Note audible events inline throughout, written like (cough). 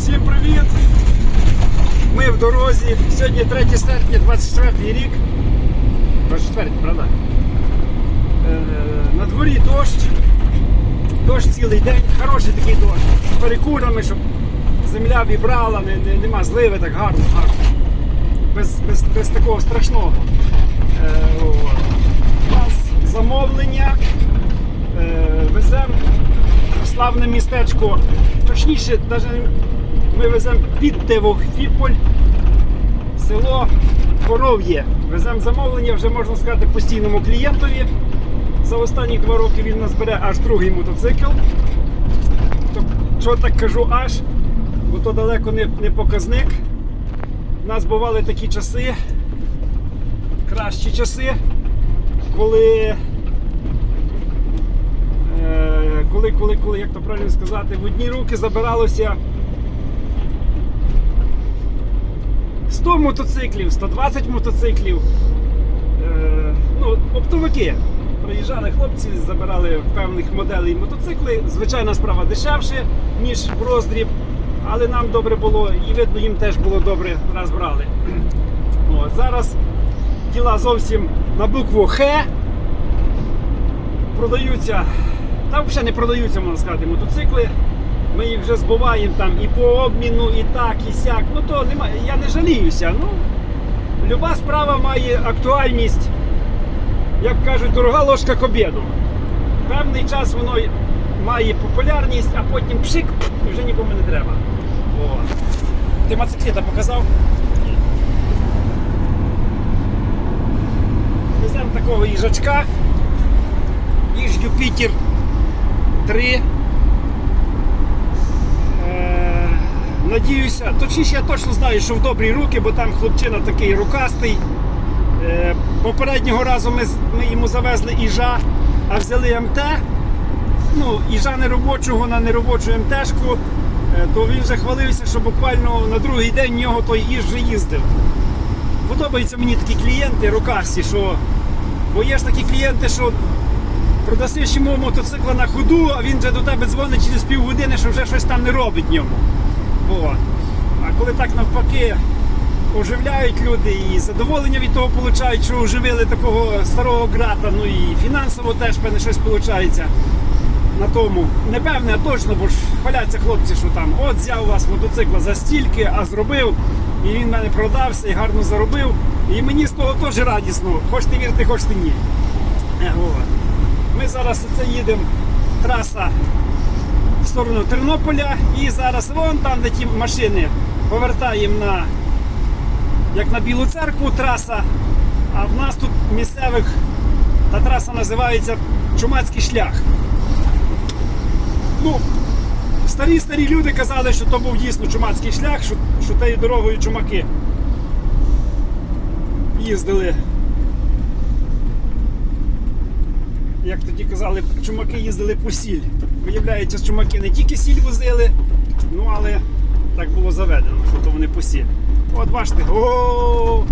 Всім привіт! Ми в дорозі. Сьогодні 3 серпня, 24 рік. 24, правда? Е, на дворі дощ. Дощ цілий день, хороший такий дощ. З перекурами, щоб земля вібрала, не, не, нема зливи, так гарно, гарно. Без, без, без такого страшного. Е. У нас замовлення. Е, славне містечко. Точніше, навіть ми веземо під Тевофіполь, село Коров'є. Веземо замовлення, вже можна сказати, постійному клієнтові. За останні два роки він нас бере аж другий мотоцикл. То, Що так кажу аж, бо то далеко не, не показник. У нас бували такі часи, кращі часи, коли Е, коли, коли, коли, як то правильно сказати, в одні руки забиралося 100 мотоциклів, 120 мотоциклів. Е, ну, оптовики. Приїжджали хлопці, забирали певних моделей мотоцикли. Звичайна справа дешевше, ніж в роздріб, але нам добре було і видно, їм теж було добре, раз брали. (clears throat) От, зараз діла зовсім на букву Х продаються, та взагалі не продаються, можна сказати, мотоцикли. Ми їх вже збуваємо там і по обміну, і так, і сяк. Ну то немає, я не жаліюся. Ну, люба справа має актуальність, як кажуть, дорога ложка к обіду. Певний час воно має популярність, а потім пшик і вже нікому не треба. О. Ти мотоциклета показав? Веземо такого їжачка. Їж Юпітер 3. Надіюся, точніше я точно знаю, що в добрі руки, бо там хлопчина такий рукастий. Е, попереднього разу ми, ми йому завезли іжа, а взяли МТ. Ну, іжа неробочого на неробочу МТшку, е, то він вже хвалився, що буквально на другий день в нього той іж вже їздив. Подобаються мені такі клієнти, рукасті, що. Бо є ж такі клієнти, що продасиш йому мотоцикла на ходу, а він вже до тебе дзвонить через півгодини, що вже щось там не робить ньому. От. А коли так навпаки оживляють люди і задоволення від того получають, що оживили такого старого грата, ну і фінансово теж певне щось виходить на тому. Не певне, а точно, бо ж хваляться хлопці, що там от взяв у вас мотоцикла за стільки, а зробив, і він мене продався і гарно заробив. І мені з того теж радісно, хочете вірити, хочете ні. Е. Ми зараз оце їдемо траса сторону Тернополя і зараз вон там, де ті машини, повертаємо на як на Білу церкву траса, а в нас тут місцевих та траса називається Чумацький шлях. Ну, старі старі люди казали, що то був дійсно чумацький шлях, що, що тією дорогою чумаки їздили. Як тоді казали, чумаки їздили по сіль. Виявляється, чумаки не тільки сіль возили, ну але так було заведено, що то вони по сіль. От бачите, о,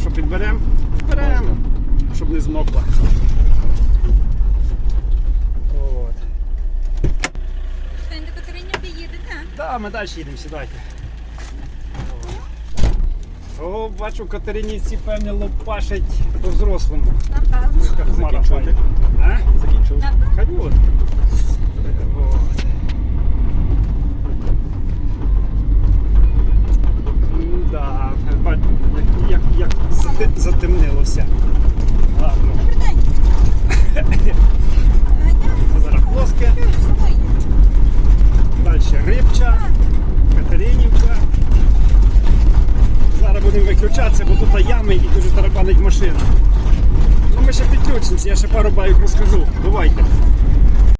що підберемо? Беремо, щоб не змокла. От. Сьогодні до Катерині поїдете? Та, ми далі їдемо, сідайте. О, бачу, Катериніці, певне, лопашить по-взрослому. Напевно. Затемнилося. Ладно. Зараз плоске, далі рибча, Катеринівка. Зараз будемо виключатися, бо тут ями і дуже тарабанить машина. Ну ми ще підключимося, я ще пару байок розкажу. Бувайте.